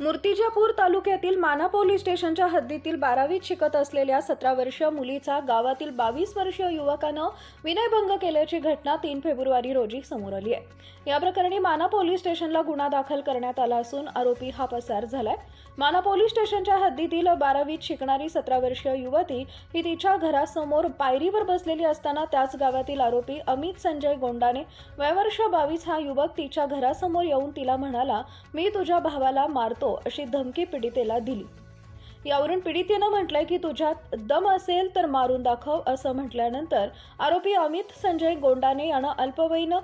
मूर्तिजापूर तालुक्यातील माना पोलीस स्टेशनच्या हद्दीतील बारावीत शिकत असलेल्या सतरा वर्षीय मुलीचा गावातील बावीस वर्षीय युवकानं विनयभंग केल्याची घटना तीन फेब्रुवारी रोजी समोर आली आहे. या प्रकरणी माना पोलीस स्टेशनला गुन्हा दाखल करण्यात आला असून आरोपी हा पसार झालाय. माना पोलीस स्टेशनच्या हद्दीतील बारावीत शिकणारी सतरा वर्षीय युवती ही तिच्या घरासमोर पायरीवर बसलेली असताना त्याच गावातील आरोपी अमित संजय गोंडाने वयवर्ष बावीस हा युवक तिच्या घरासमोर येऊन तिला म्हणाला मी तुझ्या भावाला मारतो अशी धमकी पीडितेला दिली. यावरून पीडितेनं म्हटलंय की तुझ्यात दम असेल तर मारून दाखव असं म्हटल्यानंतर आरोपी अमित संजय गोंडाने यानं अल्पवयीनं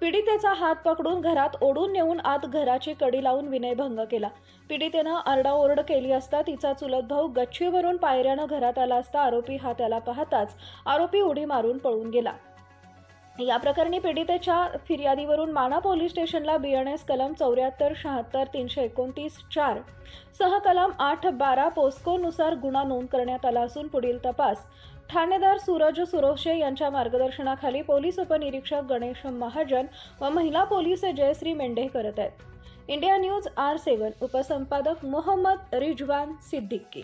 पीडितेचा हात पकडून घरात ओढून नेऊन आत घराची कडी लावून विनयभंग केला. पीडितेनं आरडाओरड केली असता तिचा चुलत भाऊ गच्छीवरून पायऱ्यानं घरात आला असता आरोपी हा त्याला पाहताच आरोपी उडी मारून पळून गेला. या प्रकरणी पीडितेच्या फिर्यादीवरून माना पोलीस स्टेशनला बीएनएस कलम चौऱ्याहत्तर शहात्तर तीनशे एकोणतीस चार सह कलम आठ बारा पोस्कोनुसार गुन्हा नोंद करण्यात आला असून पुढील तपास ठाणेदार सूरज सुरोशे यांच्या मार्गदर्शनाखाली पोलीस उपनिरीक्षक गणेश महाजन व महिला पोलीस जयश्री मेंढे करत आहेत. इंडिया न्यूज आर सेवन उपसंपादक मोहम्मद रिजवान सिद्दीकी.